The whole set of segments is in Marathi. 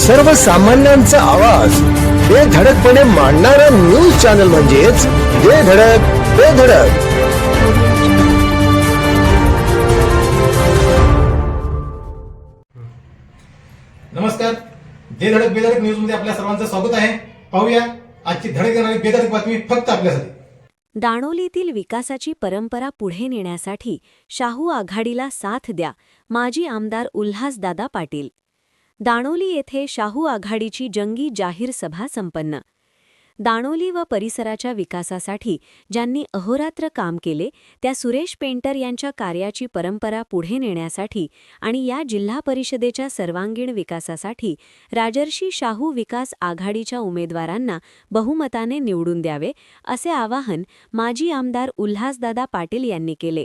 सर्वसामान्यांचा आवाज. बेधडकपणे मांडणारा न्यूज चॅनल म्हणजेच बेधडक बेधडक नमस्कार. जे धडक बेधडक न्यूजमध्ये आपल्या सर्वांचं स्वागत आहे. पाहूया आजची धडक देणारी बेधडक बातमी फक्त आपल्यासाठी. दाणोलीतील विकासाची परंपरा पुढे नेण्यासाठी शाहू आघाडीला साथ द्या माजी आमदार उल्हासदादा पाटील. दाणोली येथे शाहू आघाडीची जंगी जाहीर सभा संपन्न. दाणोली व परिसराच्या विकासासाठी ज्यांनी अहोरात्र काम केले त्या सुरेश पेंटर यांच्या कार्याची परंपरा पुढे नेण्यासाठी आणि या जिल्हा परिषदेच्या सर्वांगीण विकासासाठी राजर्षी शाहू विकास आघाडीच्या उमेदवारांना बहुमताने निवडून द्यावे असे आवाहन माजी आमदार उल्हासदादा पाटील यांनी केले.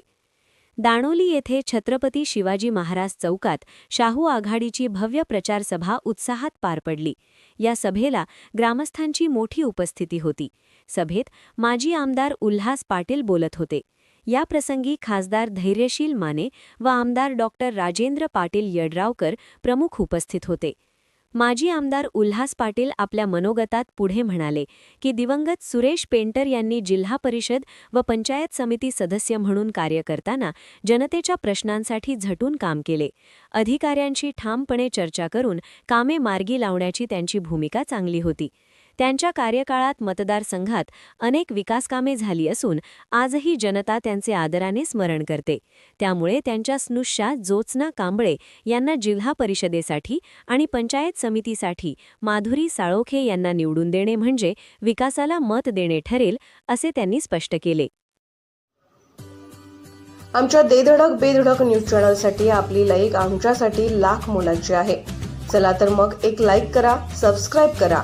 दाणोली येथे छत्रपती शिवाजी महाराज चौकात शाहू आघाडीची भव्य प्रचार सभा उत्साहात पार पडली. या सभेला ग्रामस्थांची मोठी उपस्थिती होती. सभेत माजी आमदार उल्हास पाटील बोलत होते. या प्रसंगी खासदार धैर्यशील माने व आमदार डॉक्टर राजेंद्र पाटील यड्रावकर प्रमुख उपस्थित होते. माजी आमदार उल्हास पाटील आपल्या मनोगतात पुढे म्हणाले की दिवंगत सुरेश पेंटर यांनी जिल्हा परिषद व पंचायत समिती सदस्य म्हणून कार्य करताना जनतेच्या प्रश्नांसाठी झटून काम केले. अधिकाऱ्यांशी ठामपणे चर्चा करून कामे मार्गी लावण्याची त्यांची भूमिका चांगली होती. त्यांच्या कार्यकाळात मतदारसंघात अनेक विकासकामे झाली असून आजही जनता त्यांचे आदराने स्मरण करते. त्यामुळे त्यांच्या स्नुष्या जोत्स्ना कांबळे यांना जिल्हा परिषदेसाठी आणि पंचायत समितीसाठी माधुरी साळोखे यांना निवडून देणे म्हणजे विकासाला मत देणे ठरेल असे त्यांनी स्पष्ट केले. आमच्या देधडक बेधडक न्यूज चॅनलसाठी आपली लाईक आमच्यासाठी लाख मोलाची आहे. चला तर मग एक लाईक करा सबस्क्राईब करा.